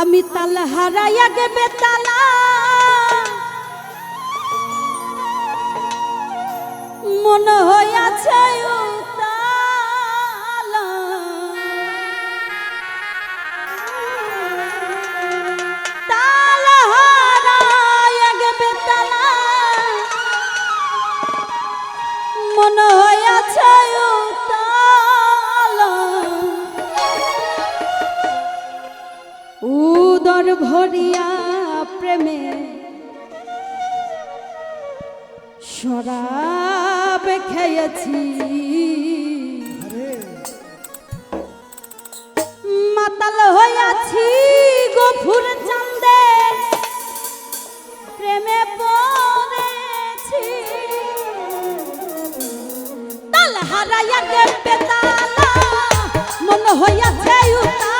আমি তাল হারাইয়া গেবে তালা। মনে হইয়াছে ও মাতাল হইয়াছি গফুর চন্দে প্রেমে পড়েছি। তাল হারাইয়া দেবে পেতালা মন হইয়াছে উতা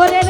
What is it?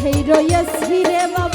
Hey, Royas, he never.